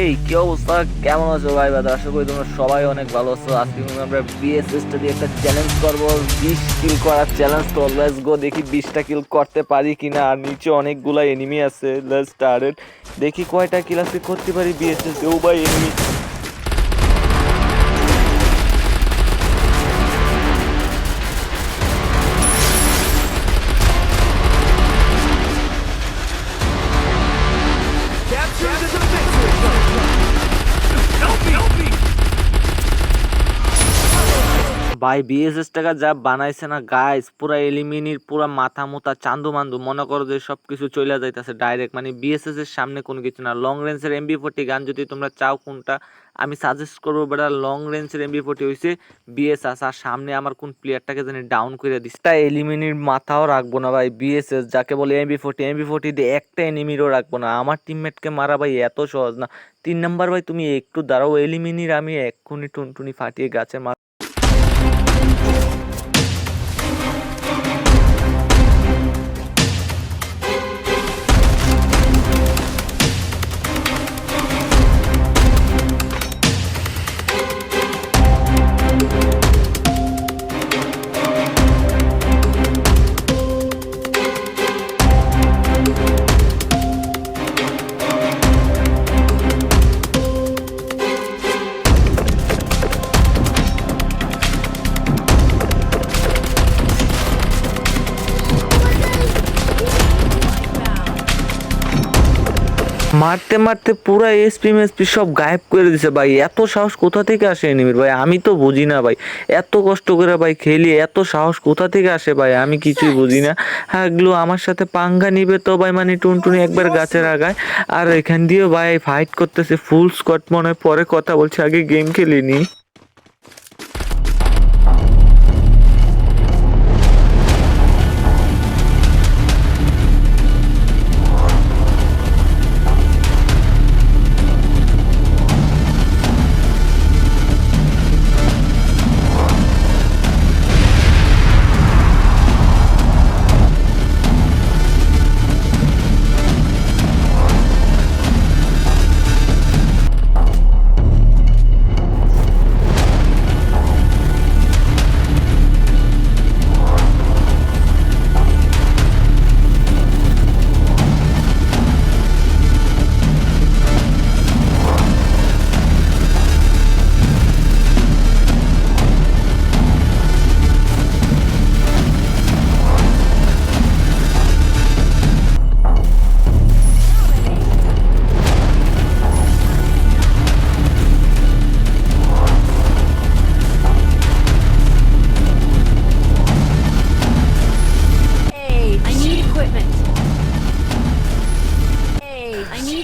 এই, কি অবস্থা? কেমন আছো ভাই? বাদা, আশা করি তোমরা সবাই অনেক ভালো আছো। আজকে আমরা বিএসএস স্টাডি একটা চ্যালেঞ্জ করব। বিশ কিল করার চ্যালেঞ্জ তো লেস গো দেখি বিশটা কিল করতে পারি কিনা। আর নিচে অনেকগুলা এনিমি আছে। লেস স্টার্টেড দেখি কয়টা কিল আছে। করতে পারি বিএসএস ও ভাই এনিমি ভাই বিএসএস টাকা যা বানাইছে না গাইস পুরা এলিমিনির, পুরা মাথা মোতা, চান্দু মান্দু, মনে করো যে সব কিছু চলে যাইতেছে ডাইরেক্ট মানে বিএসএস এর সামনে কোনো কিছু না। লং রেঞ্জের এমবি ফোর্টি গান যদি তোমরা চাও কোনটা, আমি সাজেস্ট করব বেটা লং রেঞ্জের এমবি ফোর্টি হয়েছে বিএসএস আর সামনে আমার কোন প্লেয়ারটাকে জানি ডাউন করে দিস তা এলিমিনির মাথাও রাখব না ভাই বিএসএস যাকে বলে এমবি ফোর্টি এমবি ফোর্টি দিয়ে একটা এনিমিরও রাখব না। আমার টিমমেটকে মারা ভাই এত সহজ না। তিন নাম্বার ভাই, তুমি একটু দাঁড়াও, এলিমিনির আমি এক্ষুনি টুনটুনি ফাটিয়ে গাছে মাথা মারতে মারতে পুরো এসপি মেসপি সব গায়েব করে দিছে ভাই। এত সাহস কোথা থেকে আসে এনিমির ভাই আমি তো বুঝি না ভাই। এত কষ্ট করে ভাই খেলি এত সাহস কোথা থেকে আসে ভাই? আমি কিছুই বুঝি না। হ্যাঁ এগুলো আমার সাথে পাঙ্গা নিবে তো ভাই মানে টুনটুনি একবার গাছের আগায়। আর এখান দিয়েও ভাই ফাইট করতেছে ফুল স্কট মনে পরে কথা বলছে আগে গেম খেলিনি।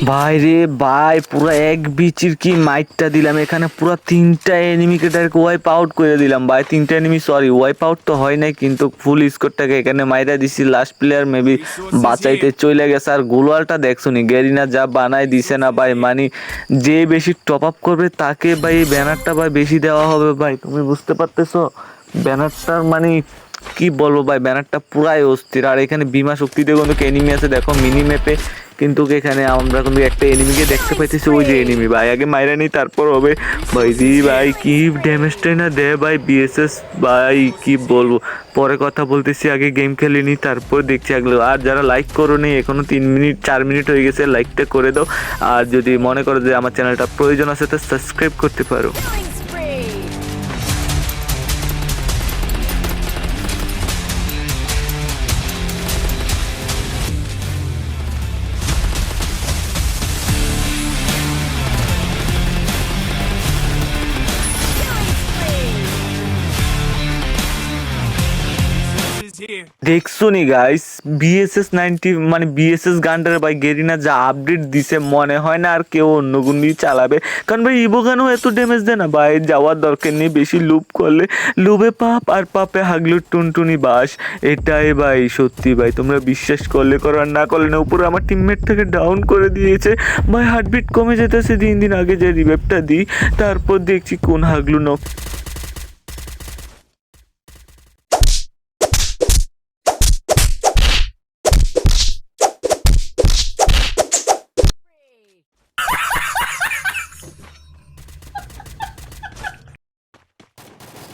ভাই রে, ভাই, পুরো এক বিচির কি মাইটটা দিলাম। এখানে পুরো তিনটা এনিমিকে ডাইরেক্ট ওয়াইপ আউট করে দিলাম। ভাই, তিনটা এনিমি সরি ওয়াইপ আউট তো হয় নাই, কিন্তু ফুল স্কোরটাকে এখানে মাইরা দিছি। লাস্ট প্লেয়ার মেবি বাঁচাইতে চলে গেছে। আর গোলওয়ালটা দেখছুনি গেরিনা যা বানাই দিছে না ভাই মানে যে বেশি টপ আপ করবে তাকে ভাই ব্যানারটা ভাই বেশি দেওয়া হবে ভাই, তুমি বুঝতে পারতেছো? ব্যানারটার মানে কি বলব ভাই, ব্যানারটা পুরাই অস্থির। আর এখানে বিমা শক্তিতে কিন্তু এনিমি আছে, দেখো মিনি ম্যাপে কিন্তু এখানে আমরা কিন্তু একটা এনিমিকে দেখতে পাইতেছি, ওই যে এনিমি ভাই, আগে মাইরা নি তারপর হবে। ভাই দি ভাই, কি ড্যামেজটাই না দে ভাই বিএসএস ভাই, কি বলব? পরে কথা বলতেছি, আগে গেম খেলিনি তারপর দেখছি আগলো। আর যারা লাইক করো নি এখনও তিন মিনিট, চার মিনিট হয়ে গেছে লাইকটা করে দাও। আর যদি মনে করো যে আমার চ্যানেলটা প্রয়োজন আছে, তো সাবস্ক্রাইব করতে পারো। Here. গাইস বিএসএস নাইনটি মানে বিএসএস গানটার ভাই গেরিনা যা আপডেট দিছে, মনে হয় না আর কেউ অন্য গুণ চালাবে। কারণ ভাই ইভো গানও এত ড্যামেজ দেয় না ভাই, যাওয়ার দরকার নেই, বেশি লুপ করলে। লুবে পাপ আর পাপে হাগলুর টুনটুনি বাস। এটাই ভাই, সত্যি ভাই, তোমরা বিশ্বাস করলে করো আর না করলে না, উপরে আমার টিমমেট থেকে ডাউন করে দিয়েছে। ভাই হার্টবিট কমে যেতেছে, দিন দিন আগে যে রিভেপটা দিই, তারপর দেখছি কোন হাগলু নক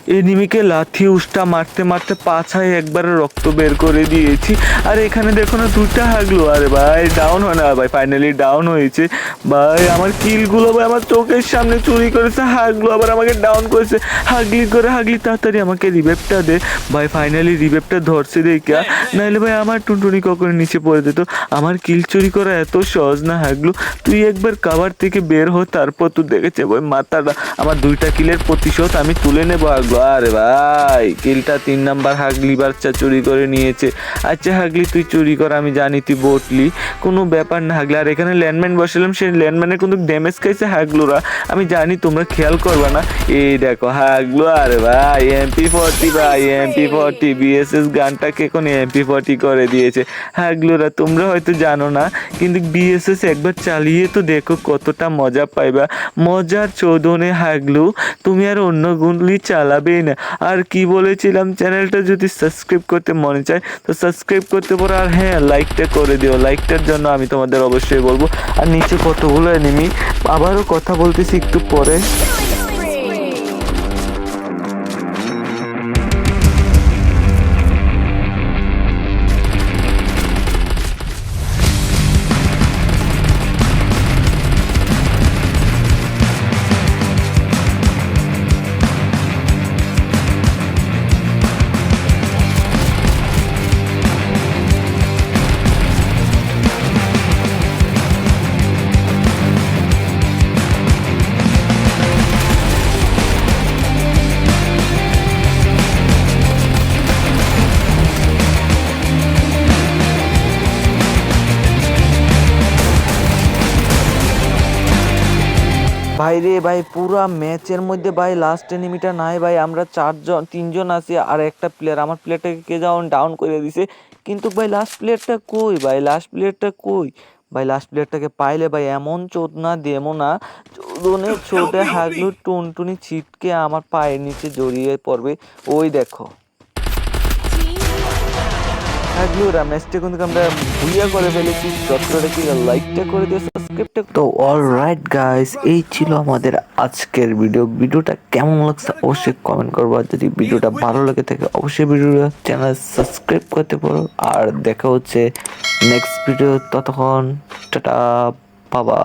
এনিমিকে লাথি উষ্টা মারতে মারতে পাছায় একবারে রক্ত বের করে দিয়েছি। আর এখানে দেখো না দুটা হাগলো। আরে ভাই ডাউন হয় না ভাই ফাইনালি ডাউন হয়েছে। ভাই আমার কিলগুলো ভাই আমার চোখের সামনে চুরি করেছে হাগলো আবার আমাকে ডাউন করেছে। হাগলি করে হাগলি তাড়াতাড়ি আমাকে রিভেপটা দে। ভাই ফাইনালি রিভেপটা ধরছে দেখা। নাহলে ভাই আমার টুনটুনি কখন নিচে পড়ে যেত। আমার কিল চুরি করা এত সহজ না হাগলু। তুই একবার কাবার থেকে বের হ তারপর তুই দেখেছে ভাই মাথাটা। আমার দুইটা কিলের প্রতিশোধ আমি তুলে নেব হাগলু। আরে ভাই, কিলটা তিন নাম্বার হাগলি বাচ্চা চুরি করে নিয়েছে। আচ্ছা হাগলি, তুই চুরি কর, আমি জানি তুই বটলি। কোনো ব্যাপার না হাগলি, আর এখানে ল্যান্ডম্যান বসালাম, সেই ল্যান্ডম্যানের কিন্তু ড্যামেজ খাইছে হাগলুরা। আমি জানি তোমরা খেয়াল করবা না। এই দেখো হাগলু, আরে ভাই এমপি ফর্টি ভাই এমপি ফর্টি বিএসএস গানটাকে এখন এমপি ফর্টি করে দিয়েছে। হাগলুরা, তোমরা হয়তো জানো না, কিন্তু বিএসএস একবার চালিয়ে তো দেখো কতটা মজা পাইবা। মজার চোদনে হাগলু, তুমি আর অন্য গুলি চালাবেই না আর কি বলেছিলাম, চ্যানেলটা যদি সাবস্ক্রাইব করতে মনে চায়, তো সাবস্ক্রাইব করতে পারো। আর হ্যাঁ লাইকটা করে দিও। লাইকটার জন্য আমি তোমাদের অবশ্যই বলব। আর নিচে কতগুলো এনিমি আবারও কথা বলতেছি একটু পরে। ভাই রে ভাই, পুরা ম্যাচের মধ্যে ভাই লাস্ট এনিমিটা নাই ভাই। আমরা চারজন, তিনজন আছি আর একটা প্লেয়ার আমার প্লেয়ারটাকে কে যেমন ডাউন করে দিছে। কিন্তু ভাই লাস্ট প্লেয়ারটা কই ভাই? লাস্ট প্লেয়ারটা কই? ভাই লাস্ট প্লেয়ারটাকে পাইলে ভাই এমন চোদ না দেমো না। চোদনে ছোটে হাগলু টুনটুনি ছিটকে আমার পায়ের নিচে জড়িয়ে পড়বে। ওই দেখো। হাগলুরা ম্যাচটা কিন্তু আমরা ভুইয়া করে ফেলেছি। যতটা কি লাইকটা করে দিয়ে সাবস্ক্রাইবটা তো অল রাইট গাইস এই ছিল আমাদের আজকের ভিডিও ভিডিওটা কেমন লাগছে অবশ্যই কমেন্ট করব। আর যদি ভিডিওটা ভালো লাগে থাকে অবশ্যই ভিডিওটা চ্যানেল সাবস্ক্রাইব করতে পারো। আর দেখা হচ্ছে নেক্সট ভিডিও ততক্ষণ, টাটা বাবা